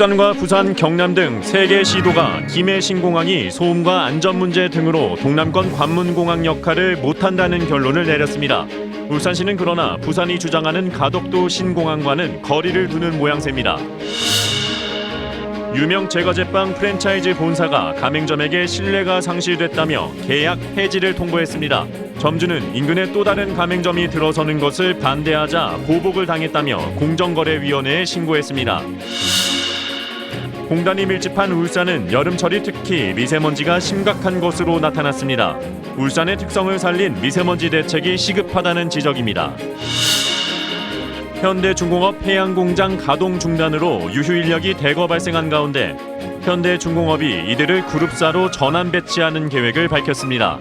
울산과 부산, 경남 등 세 개 시도가 김해 신공항이 소음과 안전 문제 등으로 동남권 관문공항 역할을 못한다는 결론을 내렸습니다. 울산시는 그러나 부산이 주장하는 가덕도 신공항과는 거리를 두는 모양새입니다. 유명 제과제빵 프랜차이즈 본사가 가맹점에게 신뢰가 상실됐다며 계약 해지를 통보했습니다. 점주는 인근에 또 다른 가맹점이 들어서는 것을 반대하자 보복을 당했다며 공정거래위원회에 신고했습니다. 공단이 밀집한 울산은 여름철이 특히 미세먼지가 심각한 것으로 나타났습니다. 울산의 특성을 살린 미세먼지 대책이 시급하다는 지적입니다. 현대중공업 해양공장 가동 중단으로 유휴 인력이 대거 발생한 가운데 현대중공업이 이들을 그룹사로 전환 배치하는 계획을 밝혔습니다.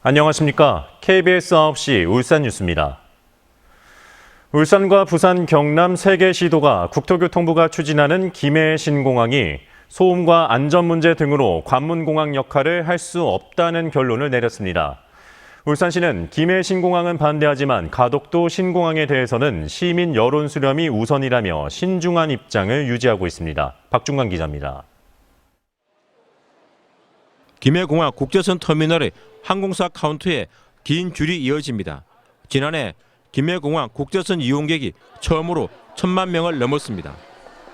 안녕하십니까. KBS 9시 울산 뉴스입니다. 울산과 부산, 경남 세개 시도가 국토교통부가 추진하는 김해 신공항이 소음과 안전 문제 등으로 관문공항 역할을 할 수 없다는 결론을 내렸습니다. 울산시는 김해 신공항은 반대하지만 가덕도 신공항에 대해서는 시민 여론 수렴이 우선이라며 신중한 입장을 유지하고 있습니다. 박중관 기자입니다. 김해공항 국제선 터미널의 항공사 카운트에 긴 줄이 이어집니다. 지난해 김해공항 국제선 이용객이 처음으로 천만 명을 넘었습니다.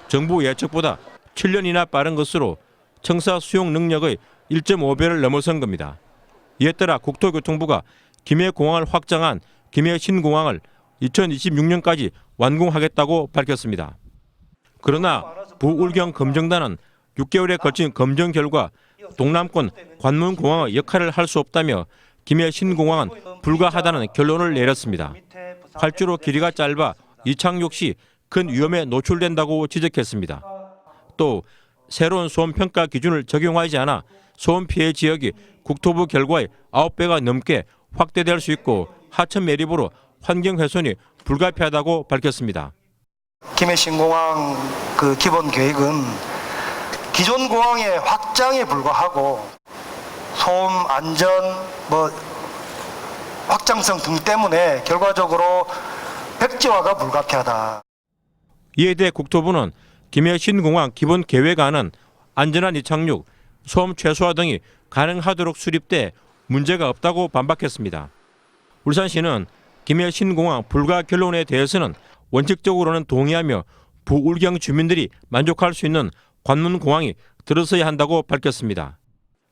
정부 예측보다 7년이나 빠른 것으로 청사 수용 능력의 1.5배를 넘어선 겁니다. 이에 따라 국토교통부가 김해공항을 확장한 김해 신공항을 2026년까지 완공하겠다고 밝혔습니다. 그러나 부울경 검정단은 6개월에 걸친 검정 결과 동남권 관문공항의 역할을 할 수 없다며 김해 신공항은 불가하다는 결론을 내렸습니다. 활주로 길이가 짧아 이착륙 시큰 위험에 노출된다고 지적했습니다. 또 새로운 소음 평가 기준을 적용하지 않아 소음 피해 지역이 국토부 결과의 9배가 넘게 확대될 수 있고 하천 매립으로 환경 훼손이 불가피하다고 밝혔습니다. 김해 신공항 그 기본 계획은 기존 공항의 확장에 불과하고 소음 안전 뭐 확장성 등 때문에 결과적으로 백지화가 불가피하다. 이에 대해 국토부는 김해 신공항 기본 계획안은 안전한 이착륙, 소음 최소화 등이 가능하도록 수립돼 문제가 없다고 반박했습니다. 울산시는 김해 신공항 불가 결론에 대해서는 원칙적으로는 동의하며 부울경 주민들이 만족할 수 있는 관문공항이 들어서야 한다고 밝혔습니다.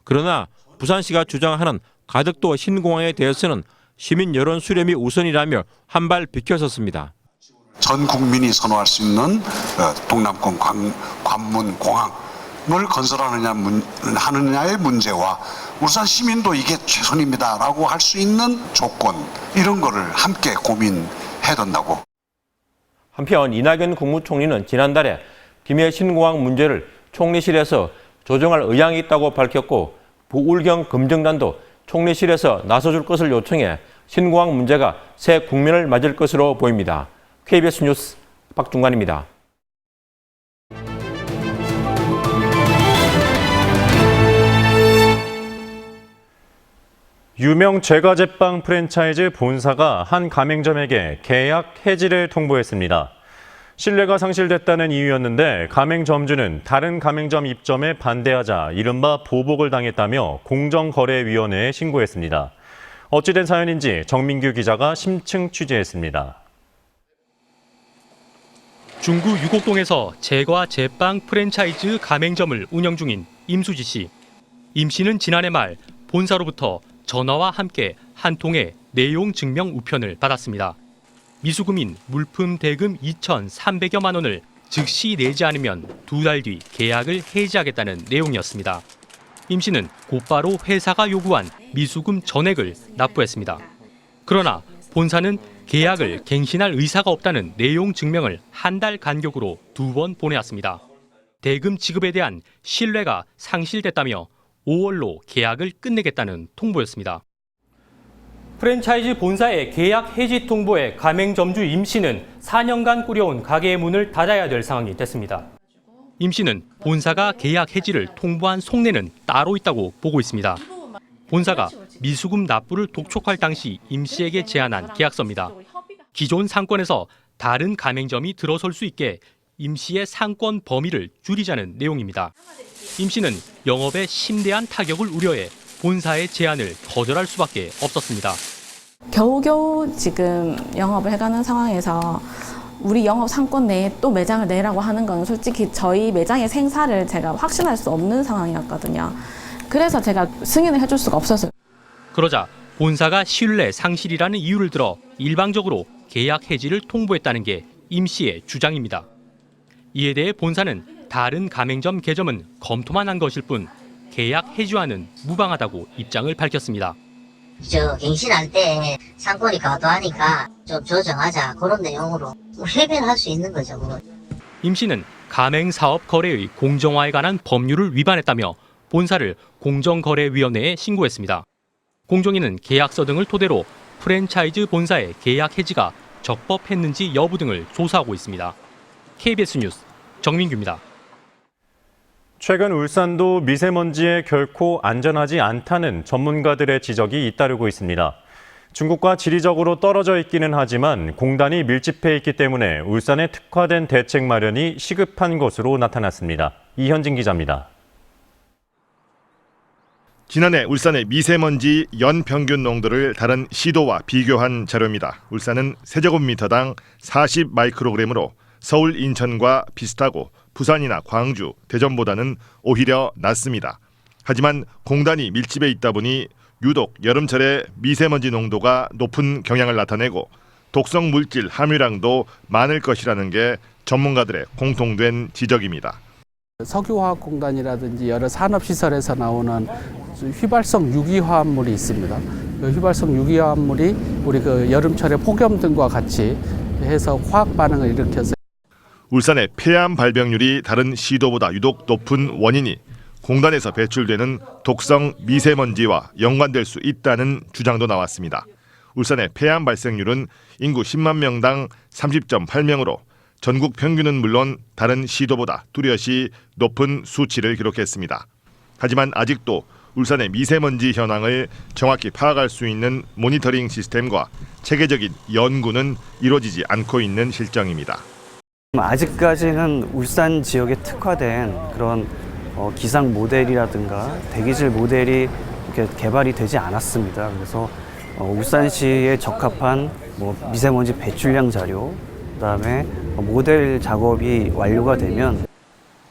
그러나 부산시가 주장하는 가덕도 신공항에 대해서는 시민 여론 수렴이 우선이라며 한 발 비켜섰습니다. 전 국민이 선호할 수 있는 어, 동남권 관, 관문 공항을 건설하느냐 문, 하느냐의 문제와 울산 시민도 이게 최선입니다라고 할 수 있는 조건 이런 거를 함께 고민해야 된다고 한편 이낙연 국무총리는 지난달에 김해 신공항 문제를 총리실에서 조정할 의향이 있다고 밝혔고 부울경 검증단도 총리실에서 나서줄 것을 요청해 신공항 문제가 새 국면을 맞을 것으로 보입니다. KBS 뉴스 박중관입니다. 유명 제과제빵 프랜차이즈 본사가 한 가맹점에게 계약 해지를 통보했습니다. 신뢰가 상실됐다는 이유였는데 가맹점주는 다른 가맹점 입점에 반대하자 이른바 보복을 당했다며 공정거래위원회에 신고했습니다. 어찌된 사연인지 정민규 기자가 심층 취재했습니다. 중구 유곡동에서 제과 제빵 프랜차이즈 가맹점을 운영 중인 임수지 씨. 임 씨는 지난해 말 본사로부터 전화와 함께 한 통의 내용 증명 우편을 받았습니다. 미수금인 물품 대금 2,300여만 원을 즉시 내지 않으면 두 달 뒤 계약을 해지하겠다는 내용이었습니다. 임 씨는 곧바로 회사가 요구한 미수금 전액을 납부했습니다. 그러나 본사는 계약을 갱신할 의사가 없다는 내용 증명을 한 달 간격으로 두 번 보내왔습니다. 대금 지급에 대한 신뢰가 상실됐다며 5월로 계약을 끝내겠다는 통보였습니다. 프랜차이즈 본사의 계약 해지 통보에 가맹점주 임 씨는 4년간 꾸려온 가게의 문을 닫아야 될 상황이 됐습니다. 임 씨는 본사가 계약 해지를 통보한 속내는 따로 있다고 보고 있습니다. 본사가 미수금 납부를 독촉할 당시 임 씨에게 제안한 계약서입니다. 기존 상권에서 다른 가맹점이 들어설 수 있게 임 씨의 상권 범위를 줄이자는 내용입니다. 임 씨는 영업에 심대한 타격을 우려해 본사의 제안을 거절할 수밖에 없었습니다. 겨우겨우 지금 영업을 해가는 상황에서 우리 영업 상권 내에 또 매장을 내라고 하는 건 솔직히 저희 매장의 생사를 제가 확신할 수 없는 상황이었거든요. 그래서 제가 승인을 해줄 수가 없었어요. 그러자 본사가 신뢰 상실이라는 이유를 들어 일방적으로 계약 해지를 통보했다는 게 임 씨의 주장입니다. 이에 대해 본사는 다른 가맹점 개점은 검토만 한 것일 뿐 계약 해지와는 무방하다고 입장을 밝혔습니다. 저 갱신할 때 상권이 과도하니까 좀 조정하자 그런 내용으로 뭐 해결할 수 있는 거죠. 임 씨는 가맹 사업 거래의 공정화에 관한 법률을 위반했다며 본사를 공정거래위원회에 신고했습니다. 공정위는 계약서 등을 토대로 프랜차이즈 본사의 계약 해지가 적법했는지 여부 등을 조사하고 있습니다. KBS 뉴스 정민규입니다. 최근 울산도 미세먼지에 결코 안전하지 않다는 전문가들의 지적이 잇따르고 있습니다. 중국과 지리적으로 떨어져 있기는 하지만 공단이 밀집해 있기 때문에 울산에 특화된 대책 마련이 시급한 것으로 나타났습니다. 이현진 기자입니다. 지난해 울산의 미세먼지 연평균 농도를 다른 시도와 비교한 자료입니다. 울산은 세제곱미터당 40 마이크로그램으로 서울, 인천과 비슷하고 부산이나 광주, 대전보다는 오히려 낮습니다. 하지만 공단이 밀집해 있다 보니 유독 여름철에 미세먼지 농도가 높은 경향을 나타내고 독성 물질 함유량도 많을 것이라는 게 전문가들의 공통된 지적입니다. 석유화학공단이라든지 여러 산업시설에서 나오는 휘발성 유기화합물이 있습니다. 그 휘발성 유기화합물이 우리 그 여름철에 폭염 등과 같이 해서 화학 반응을 일으켜서 울산의 폐암 발병률이 다른 시도보다 유독 높은 원인이 공단에서 배출되는 독성 미세먼지와 연관될 수 있다는 주장도 나왔습니다. 울산의 폐암 발생률은 인구 10만 명당 30.8명으로 전국 평균은 물론 다른 시도보다 뚜렷이 높은 수치를 기록했습니다. 하지만 아직도 울산의 미세먼지 현황을 정확히 파악할 수 있는 모니터링 시스템과 체계적인 연구는 이루어지지 않고 있는 실정입니다. 아직까지는 울산 지역에 특화된 그런 어, 기상 모델이라든가 대기질 모델이 이렇게 개발이 되지 않았습니다. 그래서 어, 울산시에 적합한 뭐 미세먼지 배출량 자료, 그다음에 모델 작업이 완료가 되면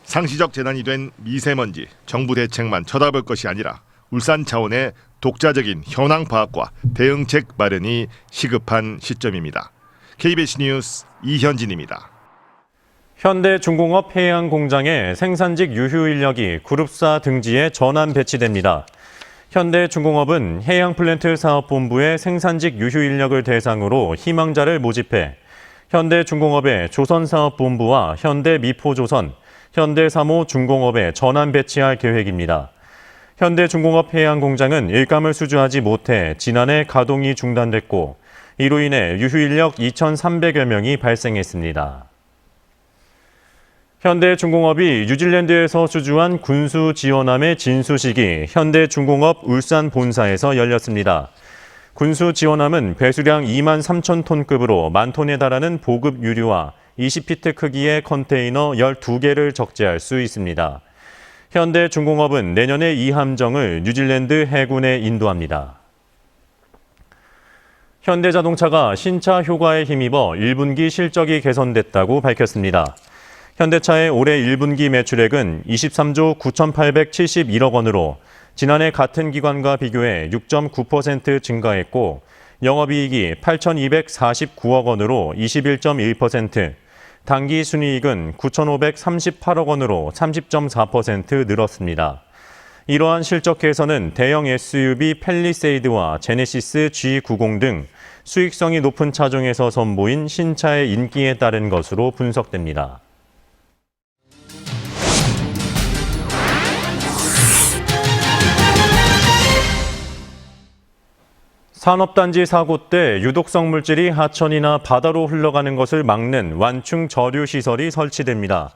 상시적 재난이 된 미세먼지 정부 대책만 쳐다볼 것이 아니라 울산 차원의 독자적인 현황 파악과 대응책 마련이 시급한 시점입니다. KBS 뉴스 이현진입니다. 현대중공업 해양 공장의 생산직 유휴 인력이 그룹사 등지에 전환 배치됩니다. 현대중공업은 해양 플랜트 사업본부의 생산직 유휴 인력을 대상으로 희망자를 모집해 현대중공업의 조선사업본부와 현대미포조선, 현대사모중공업에 전환 배치할 계획입니다. 현대중공업 해양공장은 일감을 수주하지 못해 지난해 가동이 중단됐고 이로 인해 유휴 인력 2,300여 명이 발생했습니다. 현대중공업이 뉴질랜드에서 수주한 군수 지원함의 진수식이 현대중공업 울산 본사에서 열렸습니다. 군수 지원함은 배수량 2만 3천 톤급으로 만 톤에 달하는 보급 유류와 20피트 크기의 컨테이너 12개를 적재할 수 있습니다. 현대중공업은 내년에 이 함정을 뉴질랜드 해군에 인도합니다. 현대자동차가 신차 효과에 힘입어 1분기 실적이 개선됐다고 밝혔습니다. 현대차의 올해 1분기 매출액은 23조 9,871억 원으로 지난해 같은 기간과 비교해 6.9% 증가했고 영업이익이 8,249억 원으로 21.1%, 당기 순이익은 9,538억 원으로 30.4% 늘었습니다. 이러한 실적 개선은 대형 SUV 펠리세이드와 제네시스 G90 등 수익성이 높은 차종에서 선보인 신차의 인기에 따른 것으로 분석됩니다. 산업단지 사고 때 유독성 물질이 하천이나 바다로 흘러가는 것을 막는 완충 저류 시설이 설치됩니다.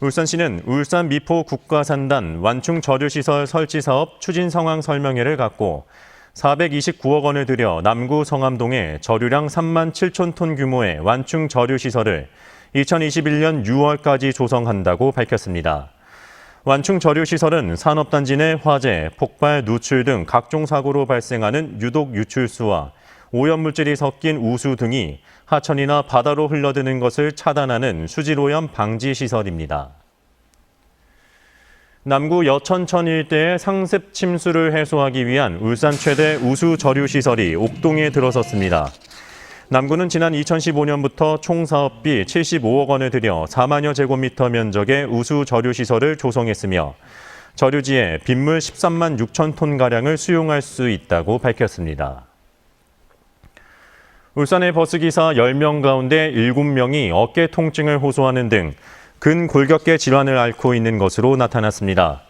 울산시는 울산 미포 국가산단 완충 저류 시설 설치 사업 추진 상황 설명회를 갖고 429억 원을 들여 남구 성암동에 저류량 3만 7천 톤 규모의 완충 저류 시설을 2021년 6월까지 조성한다고 밝혔습니다. 완충 저류 시설은 산업단지 내 화재, 폭발, 누출 등 각종 사고로 발생하는 유독 유출수와 오염물질이 섞인 우수 등이 하천이나 바다로 흘러드는 것을 차단하는 수질오염 방지 시설입니다. 남구 여천천 일대의 상습 침수를 해소하기 위한 울산 최대 우수 저류 시설이 옥동에 들어섰습니다. 남구는 지난 2015년부터 총 사업비 75억 원을 들여 4만여 제곱미터 면적의 우수 저류 시설을 조성했으며 저류지에 빗물 13만 6천 톤 가량을 수용할 수 있다고 밝혔습니다. 울산의 버스기사 10명 가운데 7명이 어깨 통증을 호소하는 등 근골격계 질환을 앓고 있는 것으로 나타났습니다.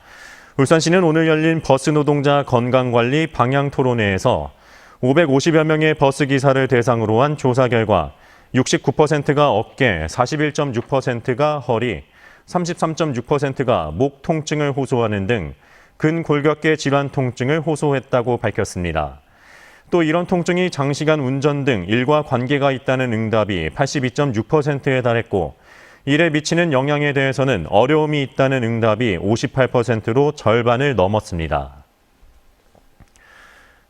울산시는 오늘 열린 버스 노동자 건강관리 방향 토론회에서 550여 명의 버스 기사를 대상으로 한 조사 결과 69%가 어깨, 41.6%가 허리, 33.6%가 목 통증을 호소하는 등 근골격계 질환 통증을 호소했다고 밝혔습니다. 또 이런 통증이 장시간 운전 등 일과 관계가 있다는 응답이 82.6%에 달했고 일에 미치는 영향에 대해서는 어려움이 있다는 응답이 58%로 절반을 넘었습니다.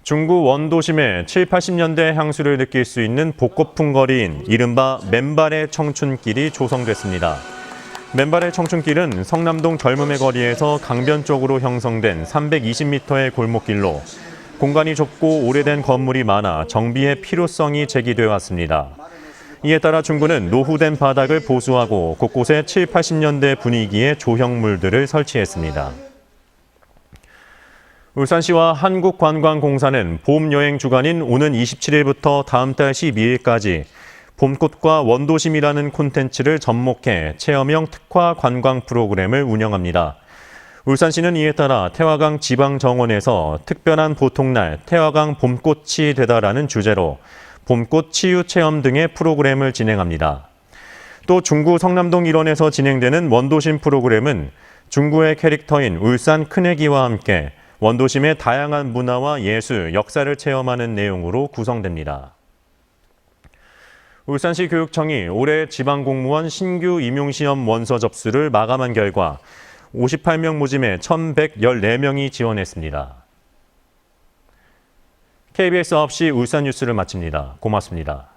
중구 원도심에 7, 80년대 향수를 느낄 수 있는 복고풍 거리인 이른바 맨발의 청춘길이 조성됐습니다. 맨발의 청춘길은 성남동 젊음의 거리에서 강변 쪽으로 형성된 320m의 골목길로 공간이 좁고 오래된 건물이 많아 정비의 필요성이 제기되어 왔습니다. 이에 따라 중구는 노후된 바닥을 보수하고 곳곳에 7, 80년대 분위기의 조형물들을 설치했습니다. 울산시와 한국관광공사는 봄 여행 주간인 오는 27일부터 다음 달 12일까지 봄꽃과 원도심이라는 콘텐츠를 접목해 체험형 특화 관광 프로그램을 운영합니다. 울산시는 이에 따라 태화강 지방정원에서 특별한 보통날 태화강 봄꽃이 되다라는 주제로 봄꽃 치유 체험 등의 프로그램을 진행합니다. 또 중구 성남동 일원에서 진행되는 원도심 프로그램은 중구의 캐릭터인 울산 큰애기와 함께 원도심의 다양한 문화와 예술, 역사를 체험하는 내용으로 구성됩니다. 울산시 교육청이 올해 지방공무원 신규 임용시험 원서 접수를 마감한 결과 58명 모집에 1,114명이 지원했습니다. KBS 9시 울산 뉴스를 마칩니다. 고맙습니다.